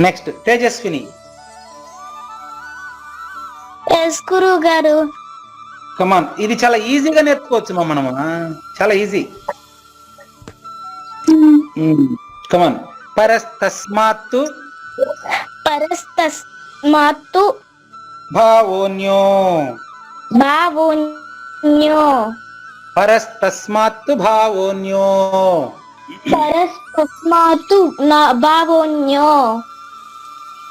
Next Tejaswini. S గారు come on ఇది చాలా ఈజీగా నేర్చుకోవచ్చు మా మనము? చాలా ఈజీ కమాన్ పరస్తస్మాత్తు పరస్తస్మాత్తు భావోన్యో. భావోన్యో. పరస్తస్మాత్తు భావోన్యో. పరస్తస్మాత్తు భావోన్యో.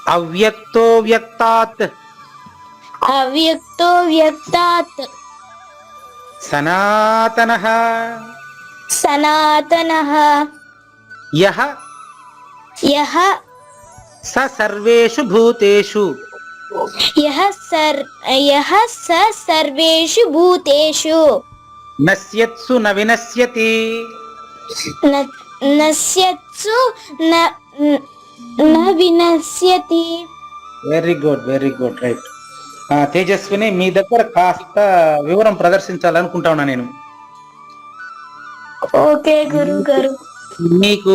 అవ్యక్తో వ్యక్తాత్ అవ్యక్తో వ్యక్తాత్ సనాతన సనాతనః యహ యః స సర్వేషు భూతేషు యః సర్ యః స సర్వేషు భూతేషు నశ్యత్సు న వినశ్యతి నశ్యత్సు న న వినశ్యతి very good very good right Tejaswini మీ దగ్గర కాస్త వివరం ప్రదర్శించాలనుకుంటా ఉన్నా నేను. ఓకే గురువు గారు. మీకు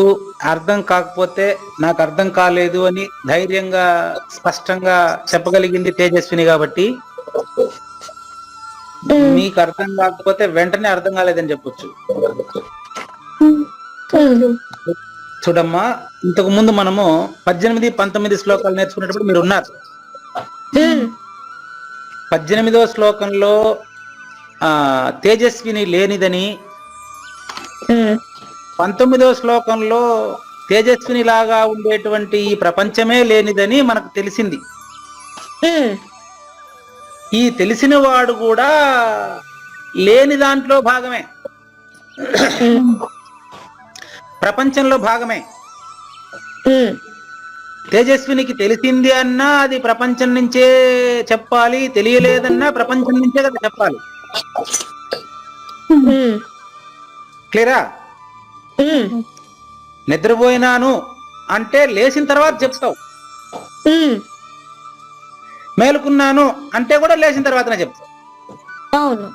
అర్థం కాకపోతే నాకు అర్థం కాలేదు అని ధైర్యంగా స్పష్టంగా చెప్పగలిగింది తేజస్విని కాబట్టి. మీకు అర్థం కాకపోతే వెంటనే అర్థం కాలేదని చెప్పొచ్చు. చూడమ్మా ఇంతకు ముందు మనము పద్దెనిమిది పంతొమ్మిది శ్లోకాలు నేర్చుకునేటప్పుడు మీరు ఉన్నారు. పద్దెనిమిదవ శ్లోకంలో ఆ తేజస్విని లేనిదని పంతొమ్మిదవ శ్లోకంలో తేజస్విని లాగా ఉండేటువంటి ఈ ప్రపంచమే లేనిదని మనకు తెలిసింది. ఈ తెలిసిన వాడు కూడా లేని దాంట్లో భాగమే. ప్రపంచంలో భాగమే. తేజస్వినికి తెలిసింది అన్నా అది ప్రపంచం నుంచే చెప్పాలి తెలియలేదన్నా ప్రపంచం నుంచే కదా చెప్పాలి. క్లియరా? నిద్రపోయినాను అంటే లేచిన తర్వాత చెప్తావు. మేలుకున్నాను అంటే కూడా లేచిన తర్వాతనే చెప్తావు. అవును.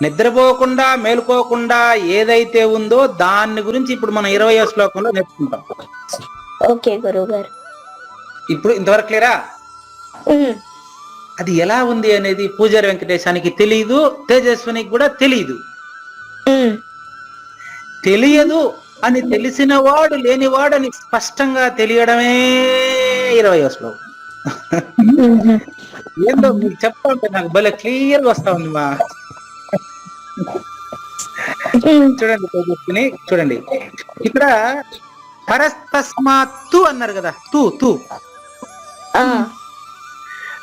నిద్రపోకుండా మేలుకోకుండా ఏదైతే ఉందో దాని గురించి ఇప్పుడు మనం ఇరవై శ్లోకంలో నేర్చుకుంటాం. ఓకే గురువు గారు ఇప్పుడు ఇంతవరకు క్లియరా? అది ఎలా ఉంది అనేది పూజారి వెంకటేశానికి తెలియదు తేజస్వినికి కూడా తెలియదు తెలియదు అని తెలిసిన వాడు లేనివాడని స్పష్టంగా తెలియడమే ఇరవై శ్లోకం. ఏందో మీకు చెప్తా నాకు భలే క్లియర్గా వస్తా ఉంది మా చూడండి తేజస్విని చూడండి. ఇక్కడ పరస్తస్మాత్తు అన్నారు కదా తూ తూ.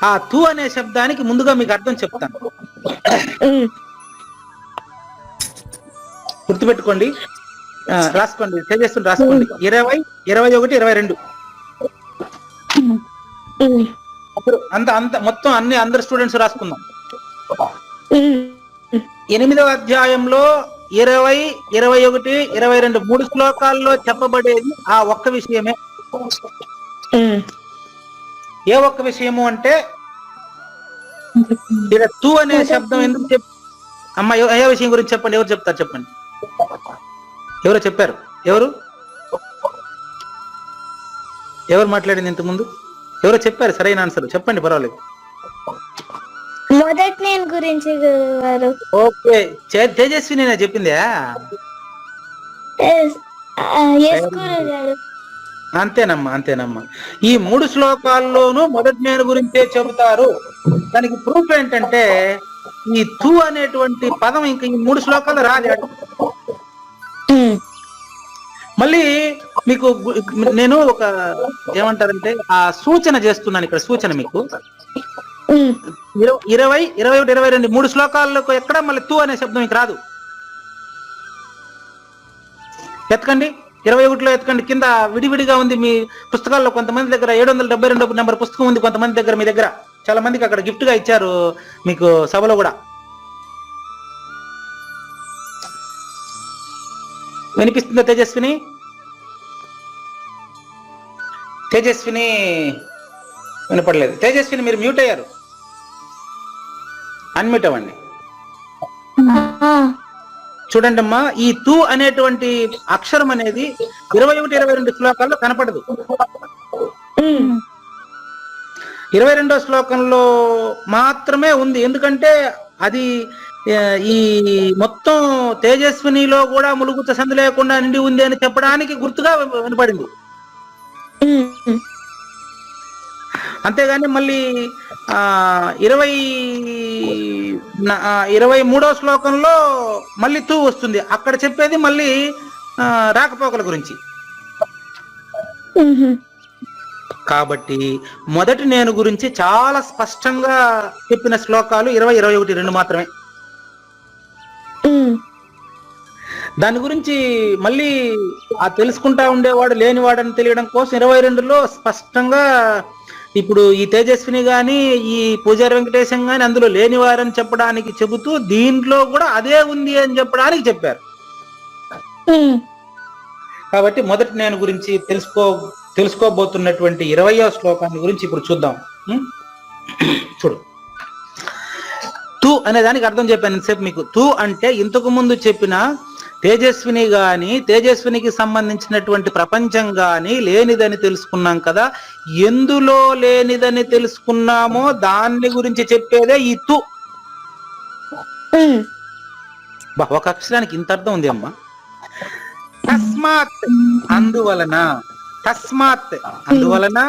ఆ. తూ అనే శబ్దానికి ముందుగా మీకు అర్థం చెప్తాను. గుర్తుపెట్టుకోండి. రాసుకోండి తేజస్విని రాసుకోండి. ఇరవై ఇరవై ఒకటి ఇరవై రెండు. అంత అంత మొత్తం అన్ని అందరు స్టూడెంట్స్ రాసుకుందాం. ఎనిమిదవ అధ్యాయంలో ఇరవై ఇరవై ఒకటి ఇరవై రెండు మూడు శ్లోకాల్లో చెప్పబడేది ఆ ఒక్క విషయమే. ఏ ఒక్క విషయము అంటే ఇక్కడ తూ అనే శబ్దం ఎందుకు చెప్ అమ్మ ఏ విషయం గురించి చెప్పండి? ఎవరు చెప్తారు చెప్పండి. ఎవరు చెప్పారు? ఎవరు? ఎవరు మాట్లాడింది ఇంత ముందు ఎవరో చెప్పారు? సరైన ఆన్సర్. చెప్పండి పర్వాలేదు. మొదటి నేను గురించి గురువు గారు ఓకే చే- తేజస్వి నేను చెప్పిందా? ఎస్ అంతేనమ్మా అంతేనమ్మా. ఈ మూడు శ్లోకాల్లోనూ మొదటి నేను గురించే చెబుతారు. దానికి ప్రూఫ్ ఏంటంటే ఈ తు అనేటువంటి పదం ఇంకా ఈ మూడు శ్లోకాలు రాలేదు. మళ్ళీ మీకు నేను ఒక ఏమంటారంటే ఆ సూచన చేస్తున్నాను ఇక్కడ సూచన మీకు. ఇరవై ఇరవై ఇరవై ఒకటి ఇరవై రెండు మూడు శ్లోకాల్లో ఎక్కడ మళ్ళీ తూ అనే శబ్దం మీకు రాదు. ఎత్తకండి. ఇరవై ఒకటిలో ఎత్తకండి. కింద విడివిడిగా ఉంది మీ పుస్తకాల్లో కొంతమంది దగ్గర ఏడు వందల డెబ్బై రెండు నెంబర్ పుస్తకం ఉంది కొంతమంది దగ్గర మీ దగ్గర. చాలా మందికి అక్కడ గిఫ్ట్గా ఇచ్చారు మీకు సభలో కూడా. వినిపిస్తుందా తేజస్విని? తేజస్విని వినపడలేదు. తేజస్విని మీరు మ్యూట్ అయ్యారు. అన్మ్యూట్ అవ్వండి. చూడండి అమ్మా ఈ తూ అనేటువంటి అక్షరం అనేది ఇరవై ఒకటి ఇరవై రెండు శ్లోకాల్లో కనపడదు. ఇరవై రెండో శ్లోకంలో మాత్రమే ఉంది. ఎందుకంటే అది ఈ మొత్తం తేజస్వినిలో కూడా ములుగుత సందు లేకుండా నిండి ఉంది అని చెప్పడానికి గుర్తుగా వినపడింది. అంతేగాని మళ్ళీ ఆ ఇరవై ఇరవై మూడో శ్లోకంలో మళ్ళీ తూ వస్తుంది. అక్కడ చెప్పేది మళ్ళీ రాకపోకల గురించి. కాబట్టి మొదటి నేను గురించి చాలా స్పష్టంగా చెప్పిన శ్లోకాలు ఇరవై ఇరవై ఒకటి రెండు మాత్రమే. దాని గురించి మళ్ళీ ఆ తెలుసుకుంటా ఉండేవాడు లేనివాడని తెలియడం కోసం ఇరవై రెండులో స్పష్టంగా ఇప్పుడు ఈ తేజస్విని గాని ఈ పూజారి వెంకటేశం గాని అందులో లేనివారని చెప్పడానికి చెబుతూ దీంట్లో కూడా అదే ఉంది అని చెప్పడానికి చెప్పారు. కాబట్టి మొదటి నేను గురించి తెలుసుకో తెలుసుకోబోతున్నటువంటి ఇరవయో శ్లోకాన్ని గురించి ఇప్పుడు చూద్దాం? చూడు. తు అనే దానికి అర్థం చెప్పాను ఇంతసేపు మీకు. తు అంటే ఇంతకు ముందు చెప్పిన తేజస్విని గాని తేజస్వినికి సంబంధించినటువంటి ప్రపంచం గాని లేనిదని తెలుసుకున్నాం కదా. ఎందులో లేనిదని తెలుసుకున్నామో దాన్ని గురించి చెప్పేదే ఈ తు ఒక అక్షరానికి ఇంత అర్థం ఉంది అమ్మా. తస్మాత్ అందువలన తస్మాత్ అందువలన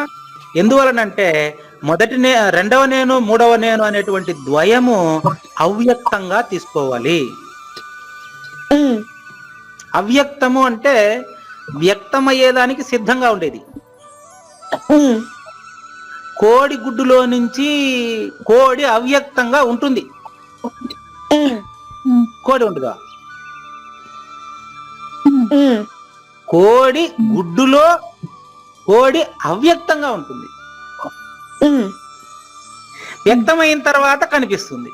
ఎందువలన అంటే మొదటి నే రెండవ నేను మూడవ నేను అనేటువంటి ద్వయము అవ్యక్తంగా తీసుకోవాలి. అవ్యక్తము అంటే వ్యక్తమయ్యేదానికి సిద్ధంగా ఉండేది. కోడి గుడ్డులో నుంచి కోడి అవ్యక్తంగా ఉంటుంది. కోడి ఉండగా కోడి గుడ్డులో కోడి అవ్యక్తంగా ఉంటుంది. వ్యక్తమైన తర్వాత కనిపిస్తుంది.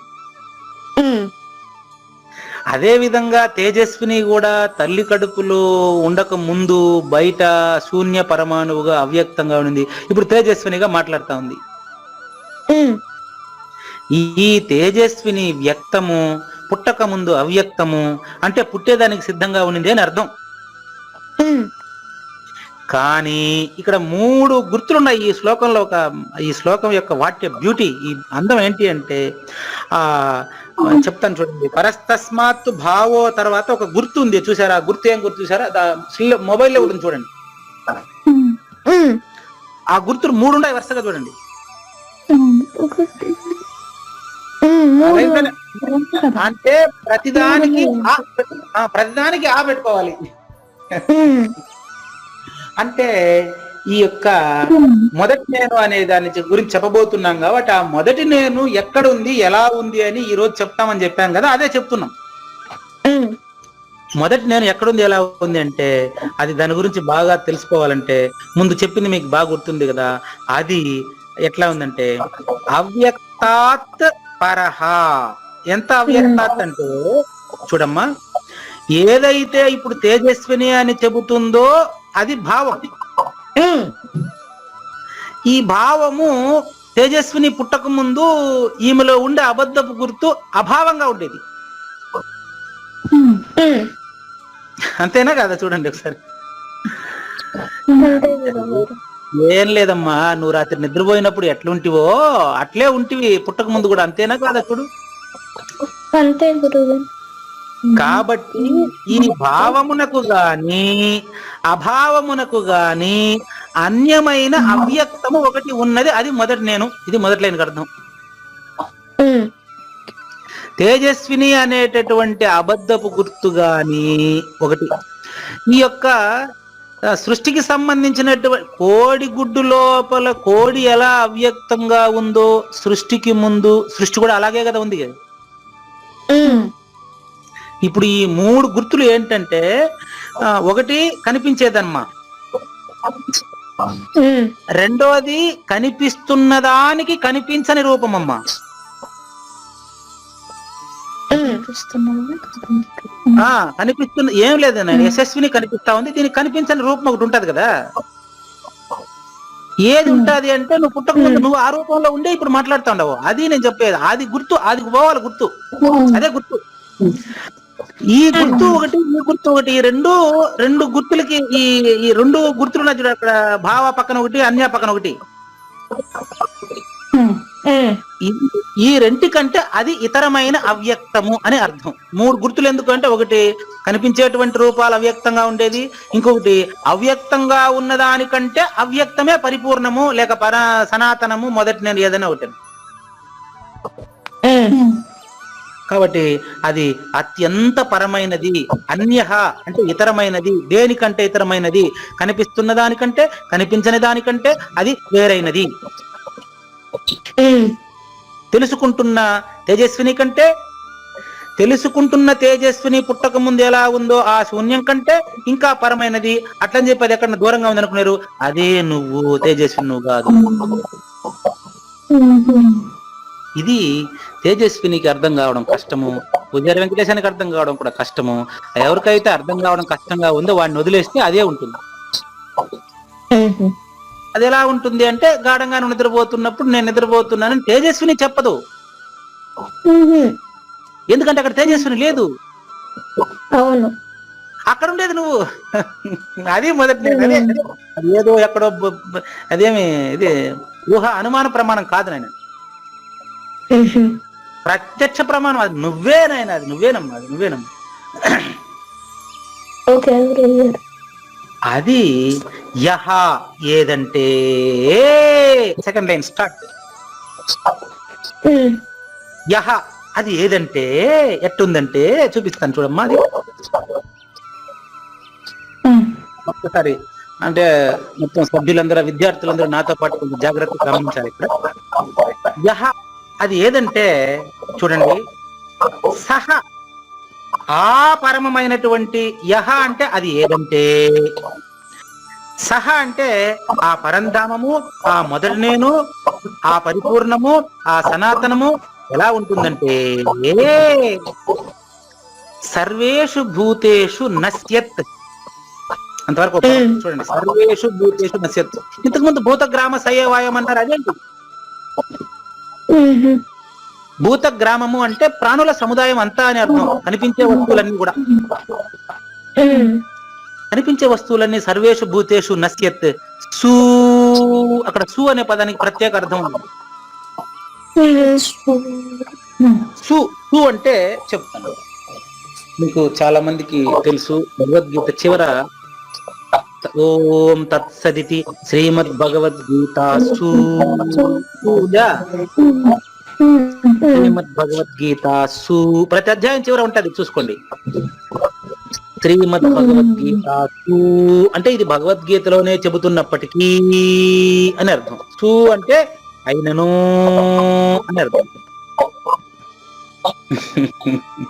అదే విధంగా తేజస్విని కూడా తల్లి కడుపులో ఉండక ముందు బయట శూన్య పరమాణువుగా అవ్యక్తంగా ఉంది ఇప్పుడు తేజస్వినిగా మాట్లాడుతా ఉంది. ఈ తేజస్విని వ్యక్తము పుట్టక ముందు అవ్యక్తము అంటే పుట్టేదానికి సిద్ధంగా ఉండింది అని అర్థం. కానీ ఇక్కడ మూడు గుర్తులున్నాయి ఈ శ్లోకంలో ఒక ఈ శ్లోకం యొక్క వాక్య బ్యూటీ. ఈ అందం ఏంటి అంటే ఆ చెప్తాను చూడండి. పరస్తస్మాత్ భావో తర్వాత ఒక గుర్తు ఉంది. చూసారా? గుర్తు ఏం గుర్తు చూసారా? మొబైల్లో ఉంటుంది చూడండి. ఆ గుర్తులు మూడు. ఉన్నాయి వరుసగా. చూడండి అంటే ప్రతిదానికి ప్రతిదానికి ఆ పెట్టుకోవాలి. అంటే ఈ యొక్క మొదటి నేను అనే దాని గురించి చెప్పబోతున్నాం కాబట్టి ఆ మొదటి నేను ఎక్కడ ఉంది ఎలా ఉంది అని ఈ రోజు చెప్తామని చెప్పాం కదా అదే చెప్తున్నాం. మొదటి నేను ఎక్కడుంది ఎలా ఉంది అంటే అది దాని గురించి బాగా తెలుసుకోవాలంటే ముందు చెప్పింది మీకు బాగా గుర్తుంది కదా అది ఎట్లా ఉందంటే అవ్యక్తాత్ పరహ. ఎంత అవ్యక్తాత్ అంటే చూడమ్మా ఏదైతే ఇప్పుడు తేజస్విని అని చెబుతుందో అది భావం. ఈ భావము తేజస్విని పుట్టక ముందు ఈమెలో ఉండే అబద్ధపు గుర్తు అభావంగా ఉండేది. అంతేనా కదా? చూడండి ఒకసారి. ఏం లేదమ్మా నువ్వు రాత్రి నిద్రపోయినప్పుడు ఎట్లుంటివో అట్లే ఉంటివి పుట్టక ముందు కూడా అంతేనా కాదా చూడు? అంతే గురుగారు కాబట్టి ఈ భావమునకు గాని అభావమునకు గాని అన్యమైన అవ్యక్తము ఒకటి ఉన్నది. అది మొదటి నేను. ఇది మొదటి లేని అర్థం. తేజస్విని అనేటటువంటి అబద్ధపు గుర్తు గాని ఒకటి. ఈ యొక్క సృష్టికి సంబంధించినటువంటి కోడి గుడ్డు లోపల కోడి ఎలా అవ్యక్తంగా ఉందో సృష్టికి ముందు సృష్టి కూడా అలాగే కదా ఉంది కదా? ఇప్పుడు ఈ మూడు గుర్తులు ఏంటంటే ఒకటి కనిపించేదమ్మా. ఉమ్, రెండోది కనిపిస్తున్న దానికి కనిపించని రూపమమ్మా. ఉమ్, ఆ కనిపిస్తున్న ఏం లేదన్న యశస్విని కనిపిస్తా ఉంది దీనికి కనిపించని రూపం ఒకటి ఉంటది కదా. ఏది ఉంటది అంటే నువ్వు పుట్టక ముందు నువ్వు ఆ రూపంలో ఉండే ఇప్పుడు మాట్లాడుతా ఉండవు. అది నేను చెప్పేది అది గుర్తు అది పోవాలి గుర్తు. అదే గుర్తు. ఈ గుర్తు ఒకటి ఈ గుర్తు ఒకటి ఈ రెండు రెండు గుర్తులకి ఈ ఈ రెండు గుర్తులు ఉన్నాయి చూడు అక్కడ. భావ పక్కన ఒకటి అన్య పక్కన ఒకటి. ఈ- ఈ రెంటికంటే అది ఇతరమైన అవ్యక్తము అని అర్థం. మూడు గుర్తులు ఎందుకు అంటే ఒకటి కనిపించేటువంటి రూపాలు అవ్యక్తంగా ఉండేది ఇంకొకటి అవ్యక్తంగా ఉన్నదానికంటే అవ్యక్తమే పరిపూర్ణము లేక పర సనాతనము మొదటి నేను ఏదైనా ఒకటి. కాబట్టి అది అత్యంత పరమైనది అన్య అంటే ఇతరమైనది దేనికంటే ఇతరమైనది? కనిపిస్తున్న దానికంటే కనిపించని దానికంటే అది వేరైనది. తెలుసుకుంటున్న తేజస్విని కంటే తెలుసుకుంటున్న తేజస్విని పుట్టక ముందు ఎలా ఉందో ఆ శూన్యం కంటే ఇంకా పరమైనది. అట్లని చెప్పి అది ఎక్కడ దూరంగా ఉంది అనుకున్నారు అదే నువ్వు తేజస్విని నువ్వు కాదు. ఇది తేజస్వినికి అర్థం కావడం కష్టము పూజారి వెంకటేశానికి అర్థం కావడం కూడా కష్టము. ఎవరికైతే అర్థం కావడం కష్టంగా ఉందో వాడిని వదిలేస్తే అదే ఉంటుంది. అది ఎలా ఉంటుంది అంటే గాఢంగా నిద్రపోతున్నప్పుడు నేను నిద్రపోతున్నానని తేజస్విని చెప్పదు. ఎందుకంటే అక్కడ తేజస్విని లేదు. అవును. అక్కడ ఉండేది నువ్వు. అది మొదటి నేను ఏదో ఎక్కడో అదేమి ఇది ఊహ అనుమాన ప్రమాణం కాదు ఉమ్, ప్రత్యక్ష ప్రమాణం అది నువ్వే నాయన అది నువ్వేనమ్మా అది నువ్వేనమ్మా అది యహ ఏదంటే సెకండ్ లైన్ స్టార్ట్. యహ అది ఏదంటే ఎట్టుందంటే చూపిస్తాను చూడమ్మా అది. ఒక్కసారి అంటే మొత్తం సభ్యులందరూ విద్యార్థులందరూ నాతో పాటు కొంచెం జాగ్రత్తగా గమనించాలి ఇక్కడ. యహ అది ఏదంటే చూడండి. సహ. ఆ పరమమైనటువంటి యహ అంటే అది ఏదంటే? సహ అంటే ఆ పరంధామము ఆ మొదటి నేను ఆ పరిపూర్ణము ఆ సనాతనము ఎలా ఉంటుందంటే? సర్వేషు భూతేషు నశ్యత్. అంతవరకు. చూడండి. సర్వేషు భూతేషు నశ్యత్. ఇంతకు ముందు భూత గ్రామ సయవాయం అన్నారు అదేంటి? భూత గ్రామము అంటే ప్రాణుల సముదాయం అంతా అని అర్థం. కనిపించే వస్తువులన్నీ కూడా. కనిపించే వస్తువులన్నీ సర్వేషు భూతేషు నశ్యత్. సు అక్కడ సు అనే పదానికి ప్రత్యేక అర్థం ఉంది. సు అంటే చెప్తాను. మీకు చాలా మందికి తెలుసు. భగవద్గీత చివర ఓం తత్సదితి శ్రీమద్ భగవద్గీత సు పూజ. ఉమ్, శ్రీమద్ భగవద్గీత సు ప్రతి అధ్యాయం చివర ఉంటది చూసుకోండి. శ్రీమద్ భగవద్గీత సు అంటే ఇది భగవద్గీతలోనే చెబుతున్నప్పటికీ అని అర్థం. సు అంటే అయినను అని అర్థం.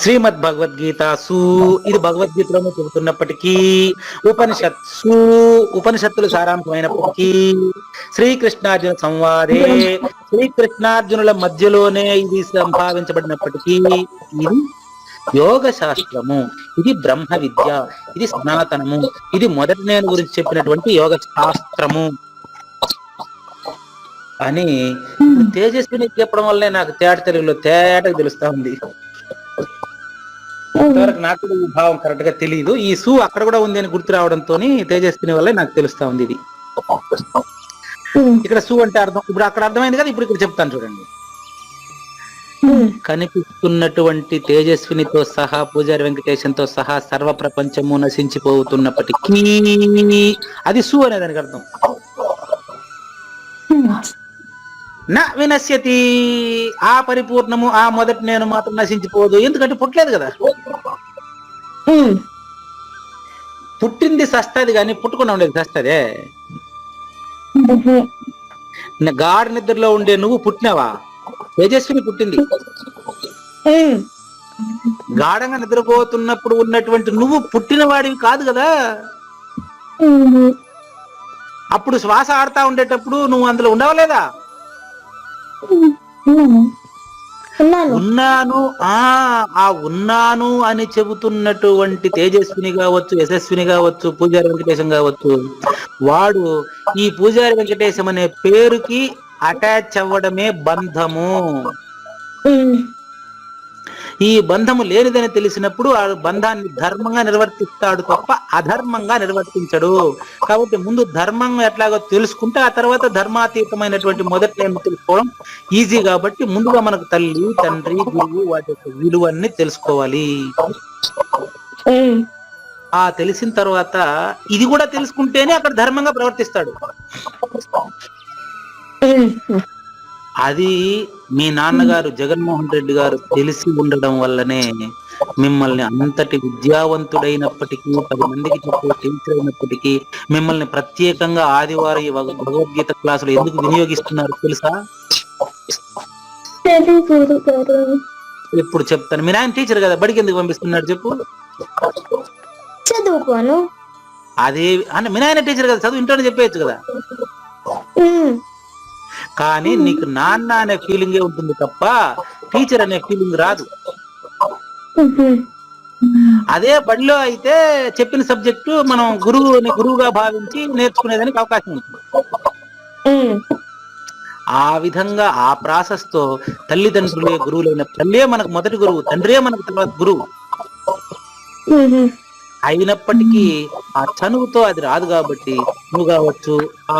శ్రీమద్ భగవద్గీత సు. ఇది భగవద్గీతలోనే చెబుతున్నప్పటికీ ఉపనిషత్ సు ఉపనిషత్తులు సారాంశమైనప్పటికీ శ్రీకృష్ణార్జున సంవాదే శ్రీకృష్ణార్జునుల మధ్యలోనే ఇది సంభావించబడినప్పటికీ ఇది యోగ శాస్త్రము ఇది బ్రహ్మ విద్య. ఇది సనాతనము. ఇది మొదటి నేను గురించి చెప్పినటువంటి యోగ శాస్త్రము అని ఇప్పుడు తేజస్విని చెప్పడం వల్లే నాకు తేట తెలుగులో తేటగా తెలుస్తా ఉంది. ఇంతవరకు నాకు కూడా ఈ భావం కరెక్ట్గా తెలియదు ఈ సు అక్కడ కూడా ఉంది అని గుర్తు రావడంతో తేజస్విని వల్లే నాకు తెలుస్తా ఉంది ఇది. ఇక్కడ సు అంటే అర్థం ఇప్పుడు అక్కడ అర్థమైంది కదా ఇప్పుడు ఇక్కడ చెప్తాను చూడండి. కనిపిస్తున్నటువంటి తేజస్వినితో సహా పూజారి వెంకటేశంతో సహా సర్వ ప్రపంచము నశించిపోతున్నప్పటికీ అది సు అనే దానికి అర్థం. నా వినశ్యతి. ఆ పరిపూర్ణము ఆ మొదటి నేను మాత్రం నశించిపోదు. ఎందుకంటే పుట్టలేదు కదా. పుట్టింది సస్తది కానీ పుట్టకుండా ఉండేది సస్తదే. గాఢ నిద్రలో ఉండే నువ్వు పుట్టినావా? తేజస్విని పుట్టింది. గాఢంగా నిద్రపోతున్నప్పుడు ఉన్నటువంటి నువ్వు పుట్టిన వాడివి కాదు. కదా అప్పుడు శ్వాస ఆడుతా ఉండేటప్పుడు నువ్వు అందులో ఉండవలేదా? ఉన్నాను. ఆ ఆ ఉన్నాను అని చెబుతున్నటువంటి తేజస్విని కావచ్చు యశస్విని కావచ్చు పూజారి వెంకటేశం కావచ్చు వాడు ఈ పూజారి వెంకటేశం అనే పేరుకి అటాచ్ అవ్వడమే బంధము. ఈ బంధము లేనిదని తెలిసినప్పుడు ఆ బంధాన్ని ధర్మంగా నిర్వర్తిస్తాడు తప్ప అధర్మంగా నిర్వర్తించడు. కాబట్టి ముందు ధర్మం ఎట్లాగో తెలుసుకుంటే ఆ తర్వాత ధర్మాతీతమైనటువంటి మొదటి నేను తెలుసుకోవడం ఈజీ కాబట్టి ముందుగా మనకు తల్లి తండ్రి గురువు వాటి యొక్క విలువన్ని తెలుసుకోవాలి. ఆ తెలిసిన తర్వాత ఇది కూడా తెలుసుకుంటేనే అక్కడ ధర్మంగా ప్రవర్తిస్తాడు. అది మీ నాన్నగారు జగన్మోహన్ రెడ్డి గారు తెలిసి ఉండడం వల్లనే మిమ్మల్ని అంతటి విద్యావంతుడైనప్పటికీ పది మందికి చెప్పే టీచర్ అయినప్పటికీ మిమ్మల్ని ప్రత్యేకంగా ఆదివారం భగవద్గీత క్లాసులు ఎందుకు వినియోగిస్తున్నారు తెలుసా? ఎప్పుడు చెప్తాను. మీ నాయన టీచర్ కదా బడికి ఎందుకు పంపిస్తున్నాడు చెప్పు. చదువుకోను. అదే అంటే మీ నాయన టీచర్ కదా చదువు ఇంట్లోనే చెప్పేయచ్చు కదా. కానీ నీకు నాన్న అనే ఫీలింగే ఉంటుంది తప్ప టీచర్ అనే ఫీలింగ్ రాదు. అదే బడిలో అయితే చెప్పిన సబ్జెక్టు మనం గురువుని గురువుగా భావించి నేర్చుకునేదానికి అవకాశం ఉంటుంది. ఆ విధంగా ఆ ప్రాసెస్తో తల్లిదండ్రులే గురువులైన తల్లే మనకు మొదటి గురువు తండ్రే మనకు తర్వాత గురువు. అయినప్పటికీ ఆ చనువుతో అది రాదు కాబట్టి నువ్వు కావచ్చు ఆ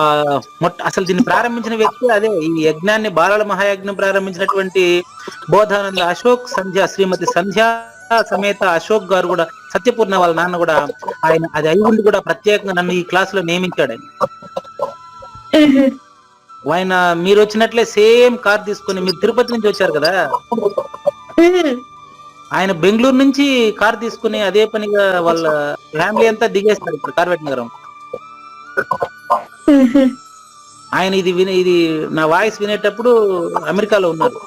మొట్ట అసలు దీన్ని ప్రారంభించిన వ్యక్తి అదే ఈ యజ్ఞాన్ని బాలల మహాయజ్ఞం ప్రారంభించినటువంటి బోధానంద అశోక్ సంధ్య శ్రీమతి సంధ్య సమేత అశోక్ గారు కూడా సత్యపూర్ణ వాళ్ళ నాన్న కూడా ఆయన అది అయి ఉండి కూడా ప్రత్యేకంగా నన్ను ఈ క్లాస్లో నియమించాడు ఆయన మీరు వచ్చినట్లే సేమ్ కార్ తీసుకొని మీరు తిరుపతి నుంచి వచ్చారు కదా? ఆయన బెంగళూరు నుంచి కార్ తీసుకుని అదే పనిగా వాళ్ళ ఫ్యామిలీ అంతా దిగేస్తారు ఇప్పుడు కార్వేట్ నగరం. ఆయన ఇది విని ఇది నా వాయిస్ వినేటప్పుడు అమెరికాలో ఉన్నారు.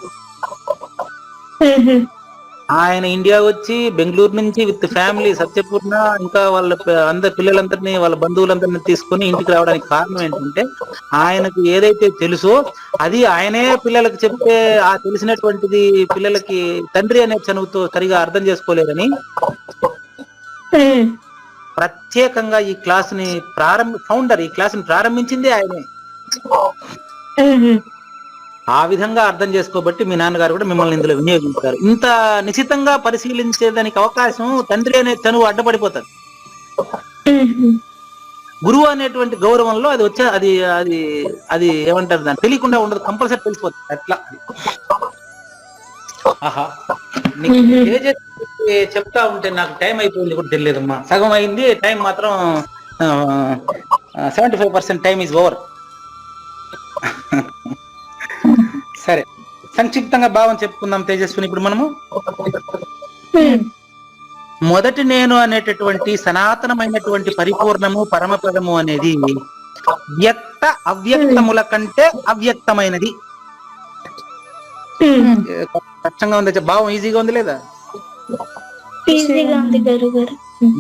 ఆయన ఇండియా వచ్చి బెంగళూరు నుంచి విత్ ఫ్యామిలీ సత్యపూర్ణ ఇంకా వాళ్ళ అందరి పిల్లలందరినీ వాళ్ళ బంధువులందరినీ తీసుకుని ఇంటికి రావడానికి కారణం ఏంటంటే ఆయనకు ఏదైతే తెలుసో అది ఆయనే పిల్లలకు చెప్తే ఆ తెలిసినటువంటిది పిల్లలకి తండ్రి అనే చనువుతో సరిగా అర్థం చేసుకోలేరని. ప్రత్యేకంగా ఈ క్లాస్ని ప్రారంభ ఫౌండర్ ఈ క్లాస్ని ప్రారంభించింది ఆయనే. ఆ విధంగా అర్థం చేసుకోబట్టి మీ నాన్నగారు కూడా మిమ్మల్ని ఇందులో వినియోగించారు. ఇంత నిశితంగా పరిశీలించేదానికి అవకాశం తండ్రి అనే చనువు అడ్డపడిపోతుంది ఉహు, గురువు అనేటువంటి గౌరవంలో అది వచ్చే అది అది అది ఏమంటారు దాన్ని? తెలియకుండా ఉండదు కంపల్సరీ తెలిసిపోతుంది. అట్లా. ఆహా. నీకు చెప్తా ఉంటే నాకు టైం అయిపోయింది కూడా తెలియదమ్మా. సగం అయింది టైం మాత్రం seventy five percent time is over సరే సంక్షిప్తంగా భావం చెప్పుకుందాం తేజస్విని ఇప్పుడు మనము. మొదటి నేను అనేటటువంటి సనాతనమైనటువంటి పరిపూర్ణము పరమపదము అనేది వ్యక్త అవ్యక్తముల కంటే అవ్యక్తమైనది. కష్టంగా ఉంది? భావం ఈజీగా ఉంది లేదా?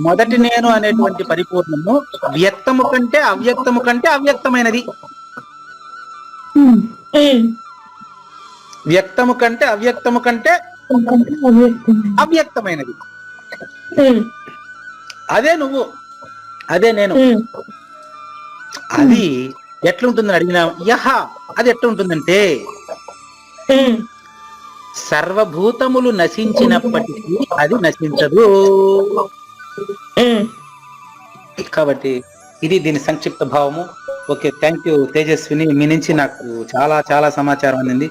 మొదటి నేను అనేటువంటి పరిపూర్ణము వ్యక్తము కంటే అవ్యక్తము కంటే అవ్యక్తమైనది. వ్యక్తము కంటే అవ్యక్తము కంటే అవ్యక్తమైనది. అదే నువ్వు. అదే నేను. అది ఎట్లుంటుందని అడిగినా యహ అది ఎట్లుంటుందంటే. సర్వభూతములు నశించినప్పటికీ అది నశించదు. కాబట్టి ఇది దీని సంక్షిప్త భావము. Okay thank you Tejaswini. మీ నుంచి నాకు చాలా చాలా సమాచారం అందింది.